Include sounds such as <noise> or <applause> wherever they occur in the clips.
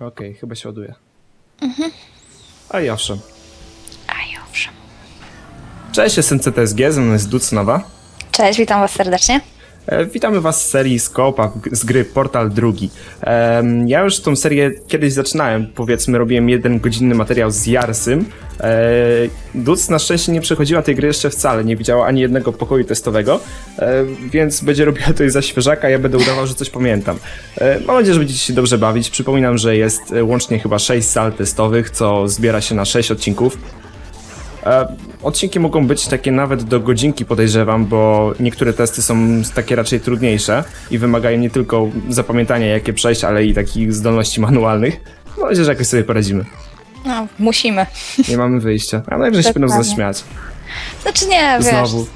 Okej, chyba się ładuje. A i owszem. A i owszem. Cześć, jestem CTSG, ze mną jest Ducnowa. Cześć, witam was serdecznie. E, Witamy Was z serii Skopa z gry Portal drugi. Ja już tą serię kiedyś zaczynałem, powiedzmy robiłem jeden godzinny materiał z Jarsym. E, Duc na szczęście nie przechodziła tej gry jeszcze wcale, nie widziała ani jednego pokoju testowego, e, więc będzie robiła to za świeżaka, ja będę udawał, że coś pamiętam. E, Mam nadzieję, że będziecie się dobrze bawić. Przypominam, że jest łącznie chyba 6 sal testowych, co zbiera się na 6 odcinków. Odcinki mogą być takie nawet do godzinki, podejrzewam, bo niektóre testy są takie raczej trudniejsze i wymagają nie tylko zapamiętania, jakie przejść, ale i takich zdolności manualnych. Mam nadzieję, że jakoś sobie poradzimy. No, musimy. Nie mamy wyjścia. A najwyżej się będą zaśmiać. Znaczy nie, wiesz, Znowu.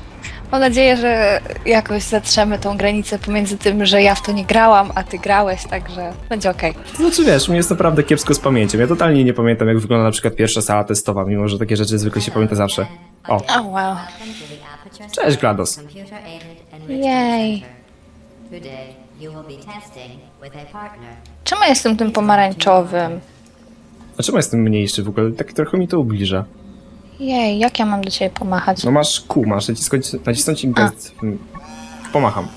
mam nadzieję, że jakoś zatrzemy tą granicę pomiędzy tym, że ja w to nie grałam, a ty grałeś, także będzie okej. To znaczy wiesz, mnie jest naprawdę kiepsko z pamięcią. Ja totalnie nie pamiętam, jak wygląda na przykład pierwsza sala testowa, mimo że takie rzeczy zwykle się pamięta zawsze. O, O, wow. Cześć, GLaDOS. Jej. Czemu jestem tym pomarańczowym? A czemu jestem mniejszy w ogóle? Tak trochę mi to ubliża. Jej, jak ja mam do ciebie pomachać? No masz kół, masz nacisnąć, nacisnąć im gest. Mm, Pomacham.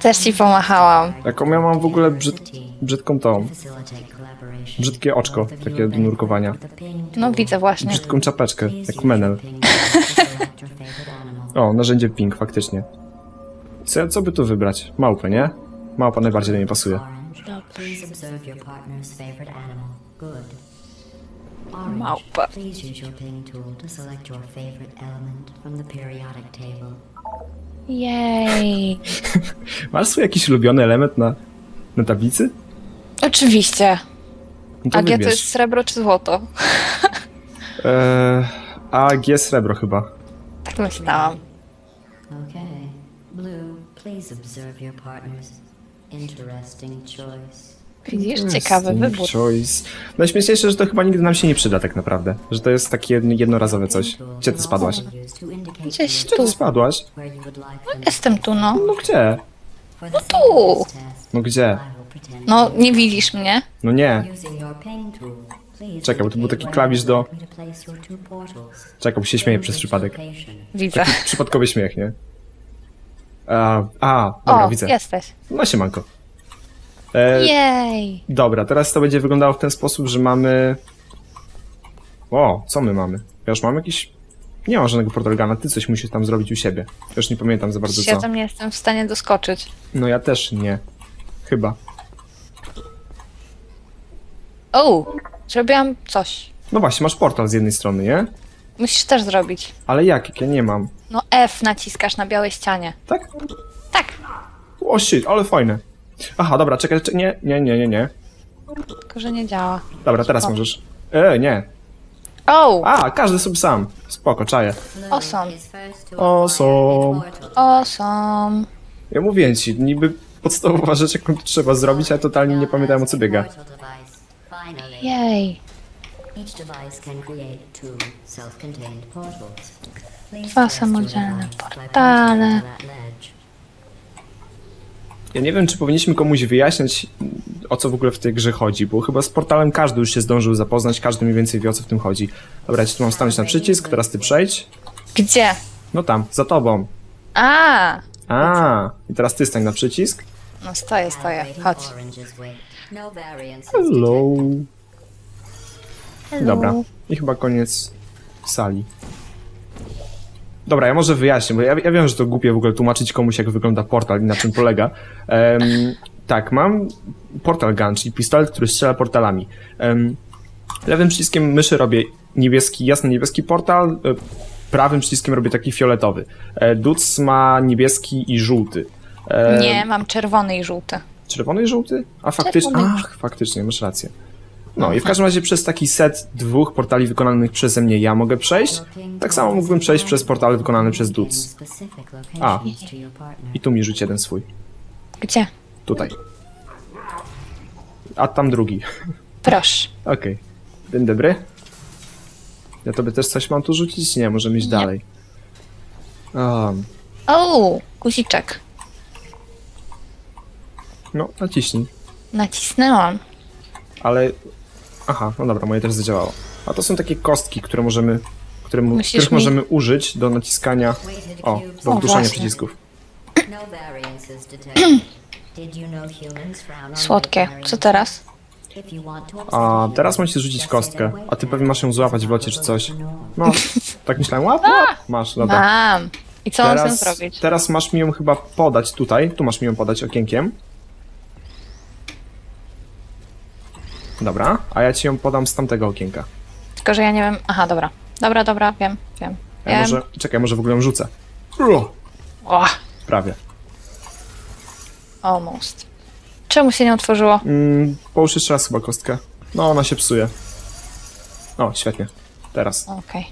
Też ci pomachałam. Jaką ja mam w ogóle brzyd, brzydką tą, brzydkie oczko, takie do nurkowania. No widzę właśnie. Brzydką czapeczkę, jak menel. O, narzędzie ping, faktycznie. Co, co by tu wybrać? Małpę, nie? Małpa najbardziej do mnie pasuje. Orange. Good. Orange. Małpa. Please use your ping tool to select your favorite element from the periodic table. Jej. <laughs> Masz swój jakiś ulubiony element na, na tablicy? Oczywiście. No to AG to jest srebro czy złoto? Eee, AG srebro chyba. Tak myślałam. Okay. Blue. Please observe your partner's interesting choice. Widzisz? Ciekawy wybór. Choice. Najśmieszniejsze, że to chyba nigdy nam się nie przyda tak naprawdę. Że to jest takie jedno- jednorazowe coś. Gdzie ty spadłaś? Gdzieś Gdzie tu. ty spadłaś? them Jestem tu, no. No gdzie? the tu. No gdzie? No, nie widzisz mnie? No nie. Czekaj, bo to był taki klawisz do-. Czekaj, bo się śmieję przez przypadek. Widzę. Przypadkowy śmiech, nie? A, a dobra, O, widzę. jesteś. No siemanko. E, Jej. Dobra, teraz to będzie wyglądało w ten sposób, że mamy... O, co my mamy? Ja już mam jakiś... Nie mam żadnego portalgana, ty coś musisz tam zrobić u siebie. Ja Już nie pamiętam za bardzo co. Ja tam nie jestem w stanie doskoczyć. No ja też nie. Chyba. O, zrobiłam coś. No właśnie, masz portal z jednej strony, nie? Musisz też zrobić. Ale jak? Jak ja nie mam. No F naciskasz na białej ścianie. Tak? Tak. O shit, ale fajne. Aha, dobra, czekaj, czekaj, nie, nie, nie, nie, nie. Tylko, że nie działa. Dobra, teraz O. możesz. E, nie. O, A, każdy sobie sam. Spoko, czaję. Awesome. Awesome. a awesome. Ja mówię ci, niby podstawowa rzecz, jaką trzeba zrobić, ale totalnie nie pamiętałem o co biega. Jej. each device can create two self-contained portals. Please Dwa samodzielne by portale. ledge. Ja nie wiem, czy powinniśmy komuś wyjaśniać, o co w ogóle w tej grze chodzi, bo chyba z portalem każdy już się zdążył zapoznać, każdy mniej więcej wie, o co w tym chodzi. Dobra, ja ci tu mam stanąć na przycisk, teraz ty przejdź. Gdzie? No tam, za tobą. A, A, i teraz ty stań na przycisk. no stoję, stoję. Chodź. Hello. Hello. Dobra, i chyba koniec sali. Dobra, ja może wyjaśnię, bo ja, ja wiem, że to głupie w ogóle tłumaczyć komuś, jak wygląda portal i na czym polega. Em, tak, mam portal gun, czyli pistolet, który strzela portalami. Em, lewym przyciskiem myszy robię niebieski, jasny niebieski portal, e, prawym przyciskiem robię taki fioletowy. E, Duc ma niebieski i żółty. E, Nie, mam czerwony i żółty. Czerwony i żółty? A faktycznie. Ach, faktycznie, masz rację. No i w każdym razie przez taki set dwóch portali wykonanych przeze mnie ja mogę przejść. Tak samo mógłbym przejść przez portale wykonane przez Duc. A. I tu mi rzuć jeden swój. Gdzie? Tutaj. A tam drugi. Proszę. <laughs> Okej. Dzień dobry. Ja tobie też coś mam tu rzucić? Nie, możemy iść Nie. dalej. Um, O, guziczek. no, naciśnij. Nacisnęłam. ale... Aha, no dobra, moje też zadziałało. A to są takie kostki, które możemy... Które, Musisz których mi- możemy użyć do naciskania... O, do O, wduszania właśnie. przycisków. No Słodkie. Co teraz? A teraz musisz rzucić kostkę. A ty pewnie masz ją złapać w locie czy coś. No. No, <laughs> tak myślałem, łap, łap. Masz, dobra. Mam. I co mam z tym zrobić? teraz masz mi ją chyba podać tutaj. Tu masz mi ją podać okienkiem. Dobra, a ja ci ją podam z tamtego okienka. Tylko, że ja nie wiem. Aha, dobra. Dobra, dobra, wiem, wiem. Ja wiem. może, czekaj, może w ogóle ją rzucę. O, prawie. almost. Czemu się nie otworzyło? Mm, połóż jeszcze raz chyba kostkę. No, ona się psuje. O, świetnie. Teraz. Okej.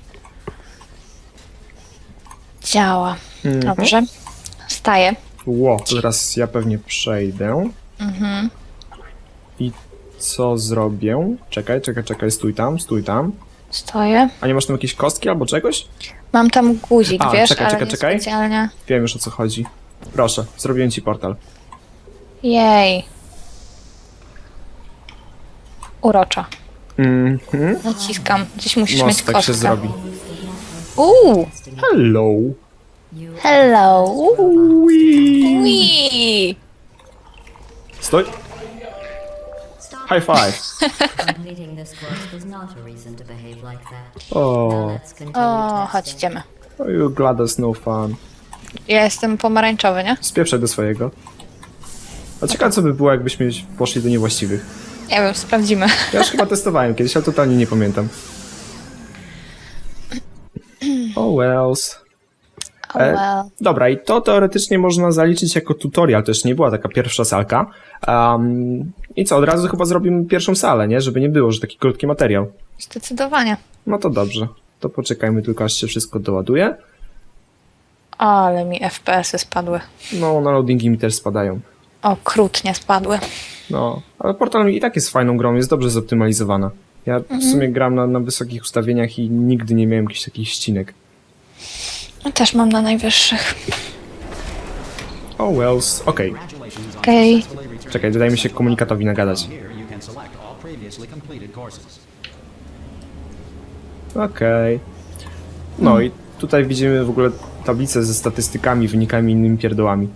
Działa. Mhm. Dobrze. Staję. Ło, teraz ja pewnie przejdę. Mhm. I co zrobię? Czekaj, czekaj, czekaj, stój tam, stój tam. Stoję. A nie masz tam jakiejś kostki albo czegoś? Mam tam guzik, A, wiesz, czekaj, ale czekaj, nie czekaj. specjalnie. Wiem już o co chodzi. Proszę, zrobiłem ci portal. Jej. Urocza. Mhm. Naciskam. Gdzieś musisz mieć tak kostkę. się zrobi. Uuu. Hello. Hello. Uuu. Stój. High five. Completing this course was not a reason to behave like that. O, Now let's continue O, chodź, testing. idziemy. oh, you no fun. Ja jestem pomarańczowy, nie? Spieprzaj do swojego. A ciekawe co by było, jakbyśmy poszli do niewłaściwych. Nie wiem, sprawdzimy. Ja już chyba testowałem kiedyś, ale totalnie nie pamiętam. <clears throat> Oh wells. Oh E. Dobra, i to teoretycznie można zaliczyć jako tutorial, to jeszcze nie była taka pierwsza salka. Um, I co, od razu chyba zrobimy pierwszą salę, nie? Żeby nie było, że taki krótki materiał. Zdecydowanie. No to dobrze. To poczekajmy tylko, aż się wszystko doładuje. Ale mi FPS-y spadły. No, na loadingi mi też spadają. Okrutnie spadły. No, ale Portal i tak jest fajną grą, jest dobrze zoptymalizowana. Ja w sumie gram na, na wysokich ustawieniach i nigdy nie miałem jakichś takich ścinek. Też mam na najwyższych. Oh wells, okej. Okej. Czekaj, dodaj mi się komunikatowi nagadać. Okej. No i tutaj widzimy w ogóle tablicę ze statystykami, wynikami i innymi pierdołami.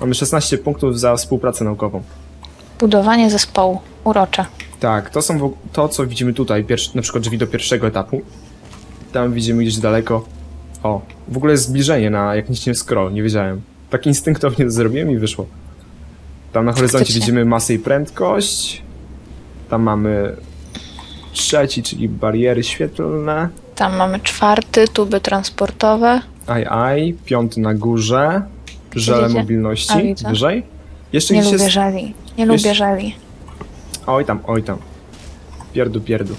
Mamy 16 punktów za współpracę naukową. Budowanie zespołu. Urocze. Tak, to są w- to, co widzimy tutaj, pierwszy, na przykład drzwi do pierwszego etapu. Tam widzimy gdzieś daleko. O, w ogóle jest zbliżenie na jak nic nie scroll, nie wiedziałem. Tak instynktownie to zrobiłem i wyszło. Tam na horyzoncie widzimy masę i prędkość. Tam mamy trzeci, czyli bariery świetlne. Tam mamy czwarty, tuby transportowe. Aj, aj, piąty na górze. Żele Widzicie? mobilności. A, widzę. Wyżej. Jeszcze Nie gdzieś lubię jest... żeli. Nie Jeszcze- lubię żeli. Oj tam, oj tam. Pierdu, pierdu.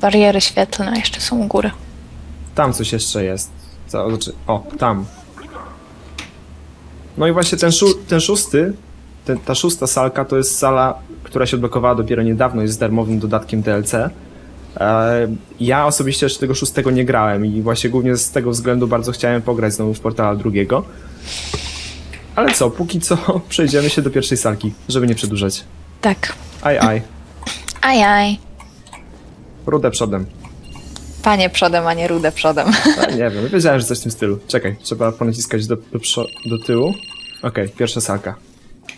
Bariery świetlne jeszcze są u góry. Tam coś jeszcze jest. Znaczy, o, tam. No i właśnie ten, szó ten szósty, ten, ta szósta salka to jest sala, która się odblokowała dopiero niedawno, jest darmowym dodatkiem DLC. E, ja osobiście jeszcze tego szóstego nie grałem i właśnie głównie z tego względu bardzo chciałem pograć znowu w Portala drugiego. Ale co, póki co <laughs> przejdziemy się do pierwszej salki, żeby nie przedłużać. Tak. Aj, aj, Ajaj. rudę przodem. Panie przodem, a nie rudę przodem. <laughs> A, nie wiem, wiedziałem, że coś w tym stylu. Czekaj, trzeba ponaciskać do, do, przo- do tyłu. Okej, pierwsza salka.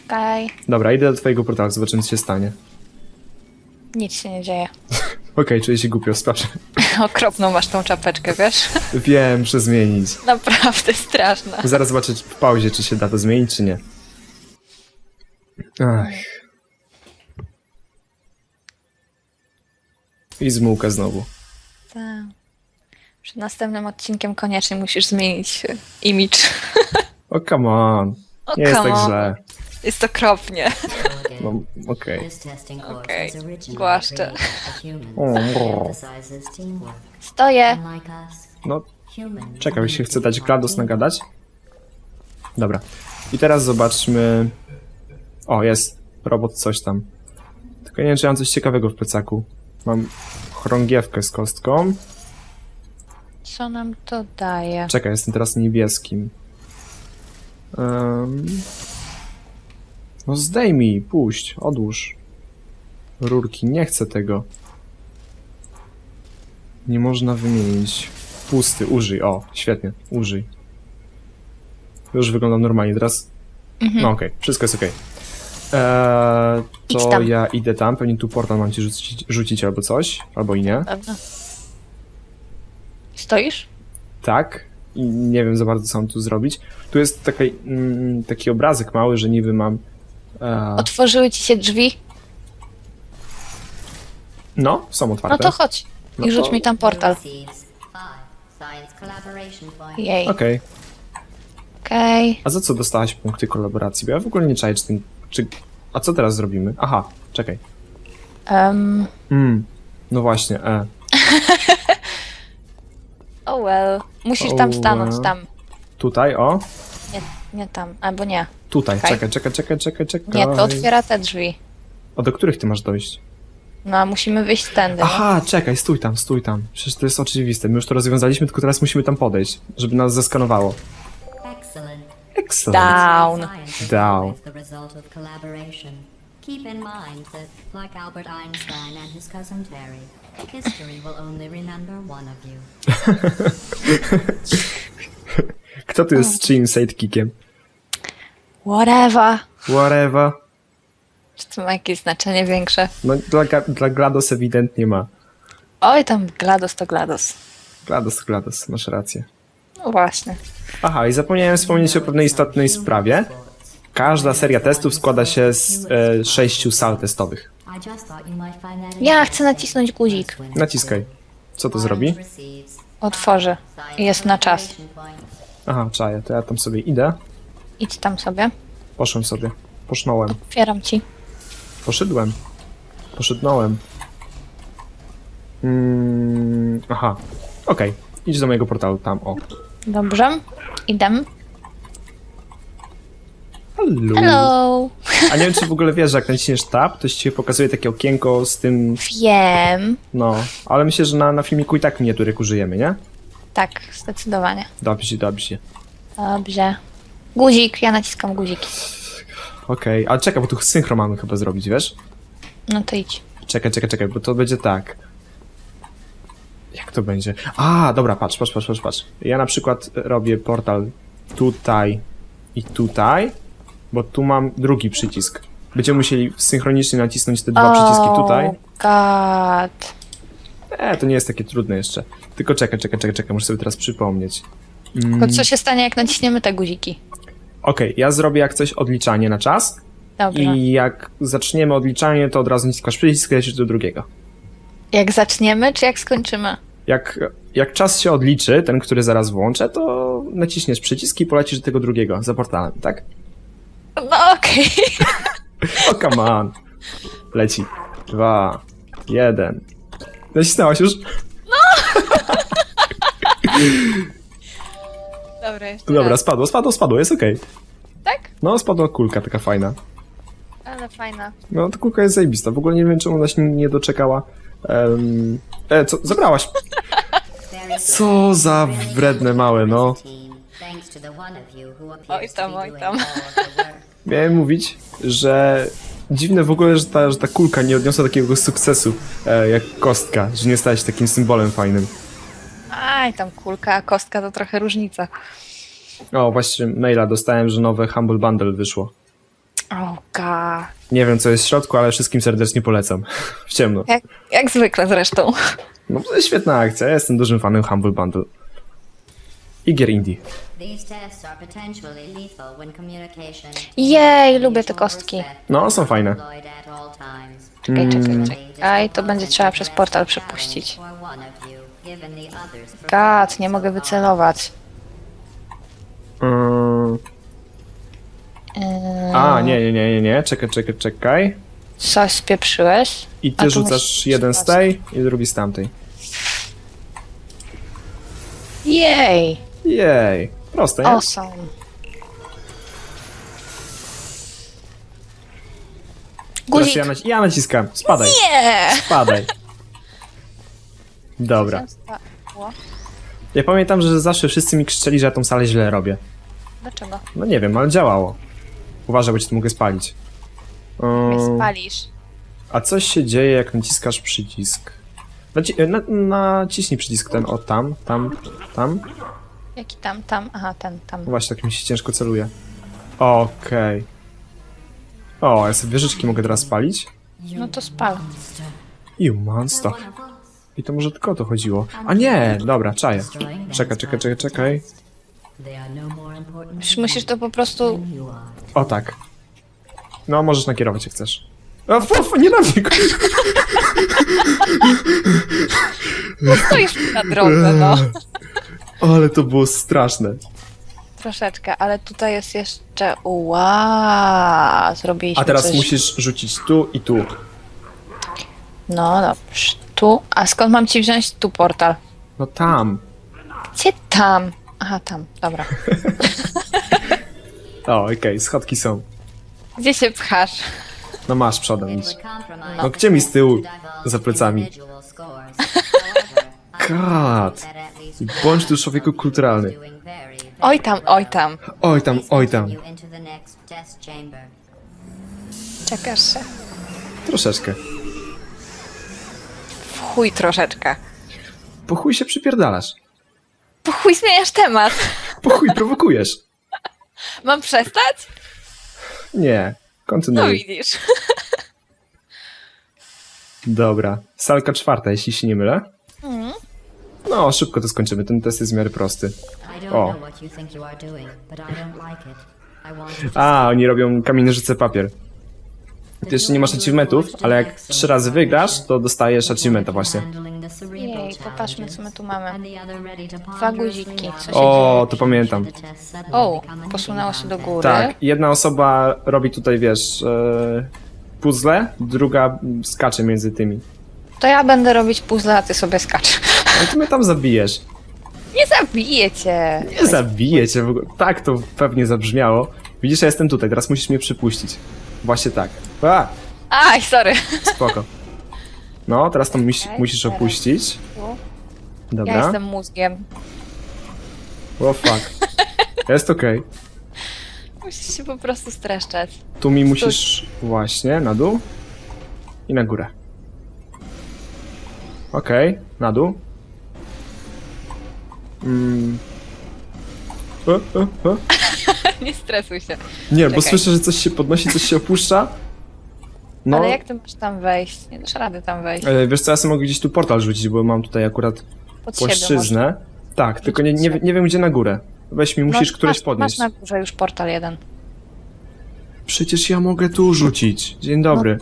Okej. Dobra, idę do twojego portalu, zobaczymy co się stanie. Nic się nie dzieje. <laughs> Okej, czuję się głupio, sprawdź. <laughs> Okropną masz tą czapeczkę, wiesz? Wiem, muszę zmienić. Naprawdę straszna. Zaraz zobaczę w pauzie, czy się da to zmienić, czy nie. Ach. I zmułka znowu. Tak. Przed następnym odcinkiem koniecznie musisz zmienić e, image. O, come on. O, Nie jest come tak on. źle. Jest okropnie. No, okej. Okay, originally głaszczę. Stoję. No, się need chce dać GLaDOS nagadać? Dobra. I teraz zobaczmy... O, jest. Robot coś tam. Tylko nie wiem, czy mam coś ciekawego w plecaku. Mam chorągiewkę z kostką. Co nam to daje? Czekaj, jestem teraz niebieskim. Um... No zdejmij, puść, odłóż. Rurki, nie chcę tego. Nie można wymienić. Pusty, użyj. O, świetnie, użyj. Już wygląda normalnie, teraz... No okej, wszystko jest okej. Eee, to tam. ja idę tam, pewnie tu portal mam ci rzucić, rzucić albo coś, albo i nie. Dobra. Stoisz? Tak. I nie wiem za bardzo, co mam tu zrobić. Tu jest taki, mm, taki obrazek mały, że niby mam... E, Otworzyły ci się drzwi? no, są otwarte. No to chodź. No I rzuć to- mi tam portal. Jej. Okej. Okej. A za co dostałaś punkty kolaboracji? Bo ja w ogóle nie czaję, czy ten... Czy... A co teraz zrobimy? Aha, czekaj. Em, Mm, no właśnie, e. <laughs> oh well. Musisz Oh tam stanąć, well. tam. Tutaj, o. Nie, nie tam, albo nie. Tutaj, czekaj, czekaj, czekaj, czekaj, czekaj. Nie, to otwiera te drzwi. A do których ty masz dojść? No, a musimy wyjść tędy. nie? Aha, czekaj, stój tam, stój tam. Przecież to jest oczywiste. My już to rozwiązaliśmy, tylko teraz musimy tam podejść, żeby nas zeskanowało. Excellent. Down. Down. always the result of collaboration. Keep in mind that, like Albert Einstein and his cousin Terry, history will only remember one of you. <laughs> Kto tu jest z czyim sidekickiem? Whatever. Whatever. Czy to ma jakieś znaczenie większe? No, dla, dla GLaDOS ewidentnie ma. Oj, tam GLaDOS to GLaDOS. GLaDOS, GLaDOS, masz rację. No właśnie. Aha, i zapomniałem wspomnieć o pewnej istotnej sprawie. Każda seria testów składa się z e, sześciu sal testowych. Ja chcę nacisnąć guzik. Naciskaj. Co to zrobi? I jest na czas. Aha, czaję, to ja tam sobie idę. Idź tam sobie. Poszłem sobie. Posznąłem. Otwieram ci. Poszedłem. Poszednąłem. Mm, aha. Okej. Idź do mojego portalu, tam, o. Dobrze. Idę. Hello. Hello. A nie wiem, czy w ogóle wiesz, że jak naciśniesz tab, to ci pokazuje takie okienko z tym, Wiem. no. Ale myślę, że na, na filmiku i tak miniaturek użyjemy, nie? Tak, zdecydowanie. Dobrze, dobrze. Dobrze. Guzik, ja naciskam guziki. Okej, ale czekaj, bo tu synchro mamy chyba zrobić, wiesz? No to idź. Czekaj, czekaj, czekaj, bo to będzie tak. Jak to będzie? A, dobra, patrz, patrz, patrz, patrz, patrz. Ja na przykład robię portal tutaj i tutaj, bo tu mam drugi przycisk. Będziemy musieli synchronicznie nacisnąć te dwa przyciski tutaj. God. E, to nie jest takie trudne jeszcze. Tylko czekaj, czekaj, czekaj, czekaj, muszę sobie teraz przypomnieć. Tylko co się stanie, jak naciśniemy te guziki? Okej, ja zrobię jak coś odliczanie na czas Dobrze. i jak zaczniemy odliczanie, to od razu naciskasz przycisk i lecisz do drugiego. Jak zaczniemy, czy jak skończymy? Jak, jak czas się odliczy, ten, który zaraz włączę, to naciśniesz przycisk i polecisz do tego drugiego, za portalem, tak? No okej. O, come on. Leci. Dwa, jeden. Nacisnęłaś już? <laughs> Dobra, jeszcze Dobra, raz. spadło, spadło, spadło, jest okej. Tak? No, spadła kulka taka fajna. Ale fajna. No, ta kulka jest zajebista. W ogóle nie wiem, czemu ona się nie doczekała. Um, e, co? Zabrałaś. Co za wredne małe, no. Oj tam, oj tam. Miałem mówić, że dziwne w ogóle, że ta, że ta kulka nie odniosła takiego sukcesu e, jak kostka, że nie stała się takim symbolem fajnym. Aj, tam kulka, a kostka to trochę różnica. O, właśnie maila dostałem, że nowe Humble Bundle wyszło. God. Nie wiem, co jest w środku, ale wszystkim serdecznie polecam. <laughs> W ciemno. Jak, jak zwykle zresztą. No, to jest świetna akcja. Ja jestem dużym fanem Humble Bundle. I gier indie. Jej, lubię te kostki. No, są fajne. Czekaj, czekaj, czekaj. To będzie trzeba przez portal przepuścić. God, nie mogę wycelować. Mm, Yy, a, nie, nie, nie, nie, nie. Czekaj, czekaj, czekaj. Coś spieprzyłeś? I A ty tu rzucasz musisz jeden z tej i drugi z tamtej. Jej, Jej. Proste, nie? awesome. Teraz ja, naci- ja naciskam. Spadaj. Nie! Spadaj. Dobra. Ja pamiętam, że zawsze wszyscy mi krzyczeli, że ja tą salę źle robię. Dlaczego? No nie wiem, ale działało. Uważaj, bo cię tu mogę spalić. Um, spalisz. A coś się dzieje, jak naciskasz przycisk. Naci na, naciśnij przycisk ten, o tam, tam, tam. Jaki tam, tam? Aha, ten, tam. No Właśnie, tak mi się ciężko celuje. Okej. O, ja sobie wieżyczki mogę teraz spalić. No to spal. You monster. I to może tylko o to chodziło. A nie, dobra, czaję. Czekaj, czekaj, czekaj, czekaj. Już musisz to po prostu... O tak. No, możesz nakierować jak chcesz. O, f, f, nie na mnie, kurwa. <laughs> No stoisz na drodze, no. <laughs> Ale to było straszne. Troszeczkę, ale tutaj jest jeszcze... Ła, zrobiliśmy A teraz coś... musisz rzucić tu i tu. No dobrze, tu. A skąd mam ci wziąć tu portal? No tam. Gdzie tam? Aha, tam, dobra. <laughs> O, okej, schodki są. Gdzie się pchasz? No masz przodem iść. No gdzie mi z tyłu? Za plecami. God. <laughs> Bądź tu człowieku kulturalny. Oj tam, oj tam. Oj tam, oj tam. Czekasz się? Troszeczkę. W chuj troszeczkę. Po chuj się przypierdalasz. Po chuj zmieniasz temat. Po chuj prowokujesz. Mam przestać? Nie. No Kontynuuj. widzisz. Dobra. Salka czwarta, jeśli się nie mylę. No, szybko to skończymy. Ten test jest w miarę prosty. O. A, oni robią kamień, nożyce, papier. Ty jeszcze nie masz achievementów, ale jak trzy razy wygrasz, to dostajesz achievementa właśnie. Jej, popatrzmy, co my tu mamy. Dwa guziki, co się O, dzieje? to pamiętam. O, posunęło się do góry. Tak, jedna osoba robi tutaj, wiesz, e, puzzle, druga skacze między tymi. To ja będę robić puzzle, a ty sobie skacz. No ty mnie tam zabijesz. Nie zabiję cię. Nie zabiję cię w ogóle. Tak to pewnie zabrzmiało. Widzisz, ja jestem tutaj, teraz musisz mnie przypuścić. Właśnie tak. A, Aj, sorry. spoko. No, teraz to musi, Okej, musisz teraz. opuścić. Ja Dobra. jestem mózgiem. O fuck. Jest okej. Musisz się po prostu streszczać. Tu mi musisz właśnie na dół i na górę. Okej, na dół. Mm. E, e, e. <laughs> Nie stresuj się. Nie, bo Czekaj. słyszę, że coś się podnosi, coś się opuszcza. No, Ale jak ty masz tam wejść? Nie dasz rady tam wejść. e, wiesz co, ja sobie mogę gdzieś tu portal rzucić, bo mam tutaj akurat Pod siebie może. płaszczyznę. Tak, tylko nie, nie, nie wiem gdzie na górę. Weź mi, musisz No, któreś masz, podnieść. Masz na górze już portal jeden. Przecież ja mogę tu rzucić. Dzień dobry.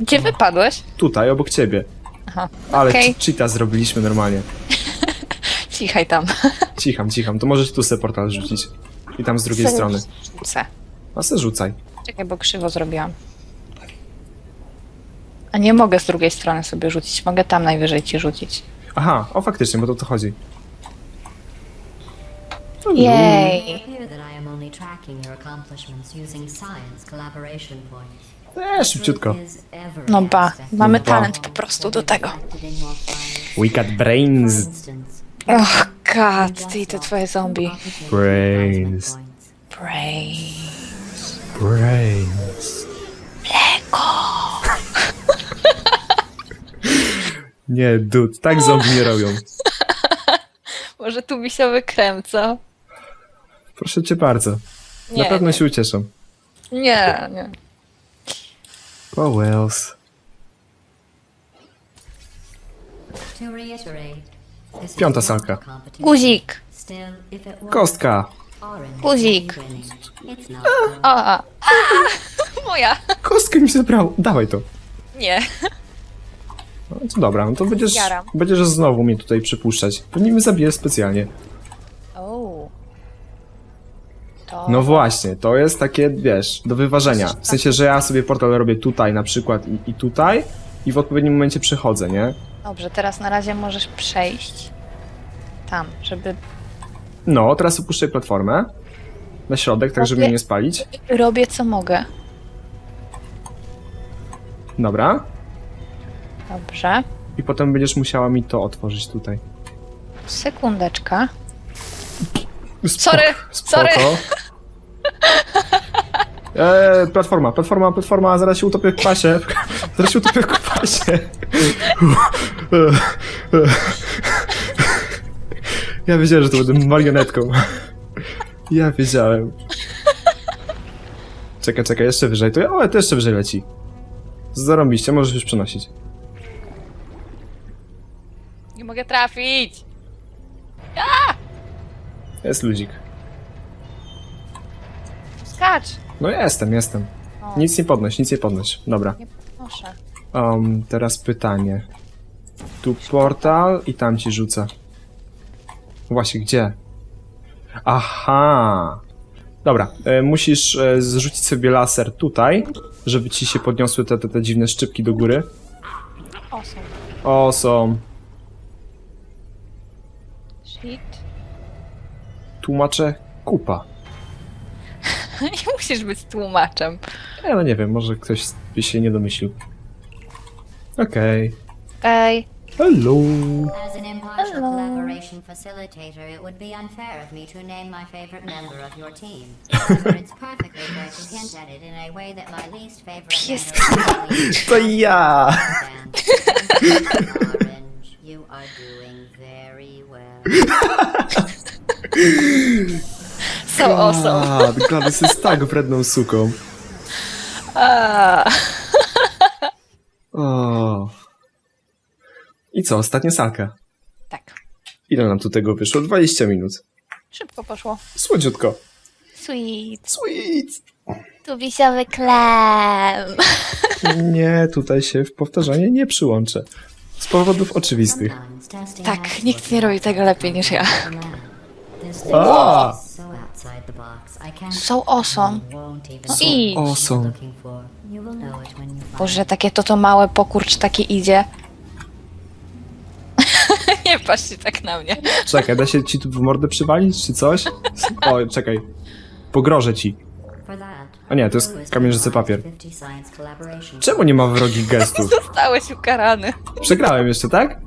Gdzie wypadłeś? Tutaj, obok ciebie. Aha. Ale Okej. okay. cheata zrobiliśmy normalnie. <laughs> Cichaj tam. Cicham, cicham. To możesz tu se portal rzucić. I tam z drugiej strony. Rzucę. A se rzucaj. Czekaj, bo krzywo zrobiłam. A nie mogę z drugiej strony sobie rzucić. Mogę tam najwyżej ci rzucić. Aha, o faktycznie, bo to o to chodzi. Jej. Eee, szybciutko. No ba, mamy ba. talent po prostu do tego. We got brains. Och, god, ty i te twoje zombie. Brains. Brain. Brains. <laughs> Nie, dude, tak zombie nie robią. <laughs> Może tu misiowy krem, co? Proszę cię bardzo. Na Nie, pewno nie. się ucieszą. Nie, nie. Oh wells. Piąta salka. Guzik. Kostka. Guzik. O, a. <laughs> Moja. Kostkę mi zebrał. Dawaj to. Nie. No to dobra, no to będziesz, Jaram. będziesz znowu mnie tutaj przypuszczać. Pewnie mnie zabijesz specjalnie. O. To... No właśnie, to jest takie, wiesz, do wyważenia. W sensie, że ja sobie portal robię tutaj na przykład i, i tutaj i w odpowiednim momencie przechodzę, nie? Dobrze, teraz na razie możesz przejść tam, żeby... No, teraz opuszczaj platformę na środek, tak żeby mnie nie spalić. Robię co mogę. Dobra. Dobrze. I potem będziesz musiała mi to otworzyć tutaj. Sekundeczka. Spoko, Sorry, sorry. <laughs> Eee, platforma, platforma, platforma, zaraz się utopię w kwasie. Zaraz się utopię w kwasie. Ja wiedziałem, że to będę marionetką. Ja wiedziałem. Czekaj, czekaj, jeszcze wyżej. To, o, to jeszcze wyżej leci. Zarąbiście, możesz już przenosić. Nie mogę trafić! Jest luzik. Skacz! No jestem, jestem. O. Nic nie podnoś, nic nie podnoś. Dobra. Nie proszę. Um, teraz pytanie. Tu portal i tam ci rzucę. Właśnie, gdzie? Aha! Dobra, e, musisz e, zrzucić sobie laser tutaj, żeby ci się podniosły te, te, te dziwne szczypki do góry. O, są. O, są. Shit. Tłumaczę kupa. <laughs> Nie musisz być tłumaczem. Ja no nie wiem, może ktoś by się nie domyślił. Okej. Okej. Hello. As an impartial Hello. collaboration facilitator, it would be unfair of me to name my favorite member of your team. However, it's perfectly fair to hint at it in a way that my least favorite Pies. <laughs> To ja! <laughs> Orange, you are doing very well. So awesome. Gladys jest tak wredną suką. O. I co, ostatnia salka. tak. Ile nam tu tego wyszło? 20 minut. Szybko poszło. Słodziutko. Sweet. Sweet. Tu wisiowy klem. Nie, tutaj się w powtarzanie nie przyłączę. Z powodów oczywistych. Tak, nikt nie robi tego lepiej niż ja. A. is so outside the box. I can't So awesome. won't even No what Awesome. Boże, takie to to małe pokurcz takie idzie. <laughs> nie patrzcie tak na mnie. Czekaj, da się ci tu w mordę przywalić, czy coś? O, czekaj. Pogrożę ci. A nie, to jest kamienniżycy papier. provides 50 science collaboration. Czemu nie ma wrogich <laughs> gestów? Zostałeś ukarany. Przegrałem jeszcze, tak?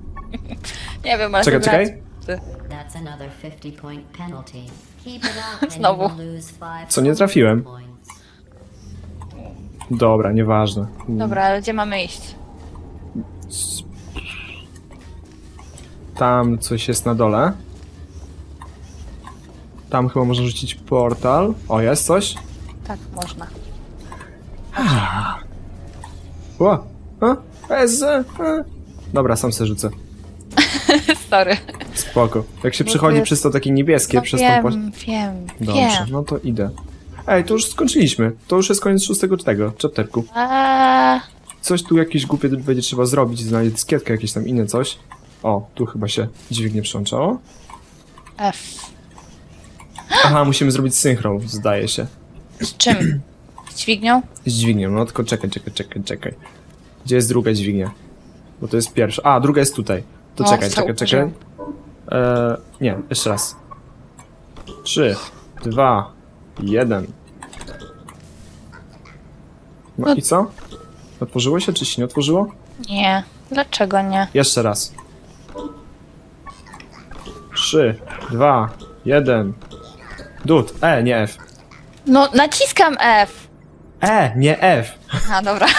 Nie wiem, ale Czekaj, czekaj. Ty. That's another 50 point penalty. Znowu. Co, nie trafiłem? Dobra, nieważne. Dobra, ale gdzie mamy iść? Tam coś jest na dole. Tam chyba można rzucić portal. O, jest coś? Tak, można. O! A? Ez, e. Dobra, sam se rzucę. <laughs> Sorry. Spoko. Jak się Bo przechodzi to jest- przez to takie niebieskie, No przez tą wiem, wiem, Dobrze, wiem. no to idę. Ej, to już skończyliśmy. To już jest koniec szóstego tego chapterku. A, Coś tu jakieś głupie będzie trzeba zrobić, znaleźć dyskietkę, jakieś tam inne coś. O, tu chyba się dźwignie przyłączało. F. Aha, musimy zrobić synchron, zdaje się. Z czym? Z dźwignią? Z dźwignią, no tylko czekaj, czekaj, czekaj, czekaj. Gdzie jest druga dźwignia? Bo to jest pierwsza. A, druga jest tutaj. To No, czekaj, czekaj, czekaj. Eee, nie, jeszcze raz. Trzy, dwa, jeden. No No. i co? Otworzyło się, czy się nie otworzyło? Nie. Dlaczego nie? Jeszcze raz. Trzy, dwa, jeden. Dud. E, nie F. No, naciskam F. E, nie F. A, dobra. <laughs>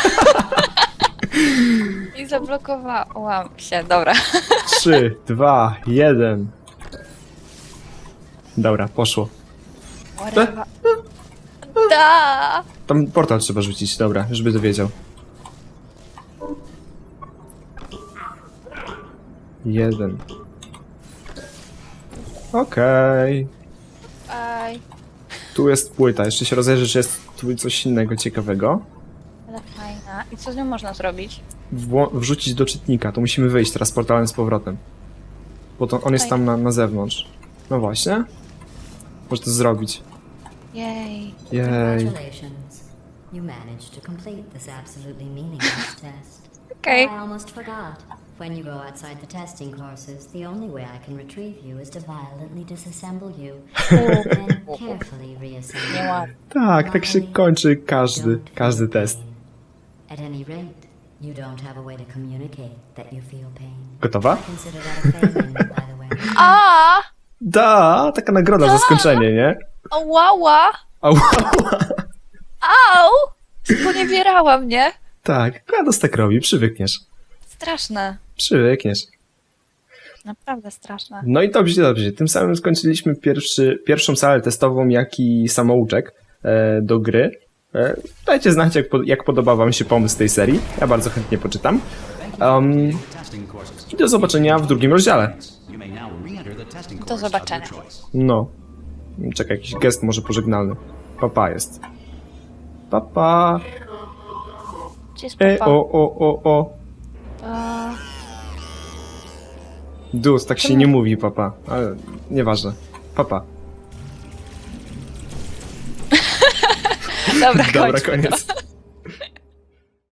I zablokowałam się, dobra. <laughs> Trzy, dwa, jeden. Dobra, poszło. Whatever. Da! Tam portal trzeba rzucić, dobra, już by to wiedział. Jeden. Okej. Aj, Tu jest płyta, jeszcze się rozejrzę, czy jest tu coś innego ciekawego. ale fajna. I co z nią można zrobić? Wrzucić do czytnika, to musimy wyjść teraz portalem z powrotem. Bo to on jest tam na, na zewnątrz. No właśnie. Może to zrobić. Jej. Jej. Congratulations. You managed to complete this absolutely meaningless <laughs> test. Okej. I almost forgot. When you go outside the testing courses, the only way I can retrieve you is to violently disassemble you and <laughs> carefully reassemble you. Tak, tak się kończy każdy, każdy test. At any rate, you don't have a way to communicate that you feel pain. Gotowa? Consider that a failing, by the way. <laughs> A! Da, taka nagroda za skończenie, nie? Ałała! Ała. Au! Sponiewierała mnie. Tak, Glados tak robi, przywykniesz. Straszne. Przywykniesz. Naprawdę straszne. No i dobrze, dobrze. Tym samym skończyliśmy pierwszy, pierwszą salę testową, jak i samouczek e, do gry. E, dajcie znać, jak, po, jak podoba wam się pomysł tej serii. Ja bardzo chętnie poczytam. Um. I do zobaczenia w drugim rozdziale. Do zobaczenia. No. Czekaj, jakiś gest może pożegnalny. Papa jest. Papa. Gdzie jest E, papa? o, o, o, o. A, Dus, tak się nie mówi, papa. Ale nieważne. Papa. Dobra, Dobra, kończmy. koniec.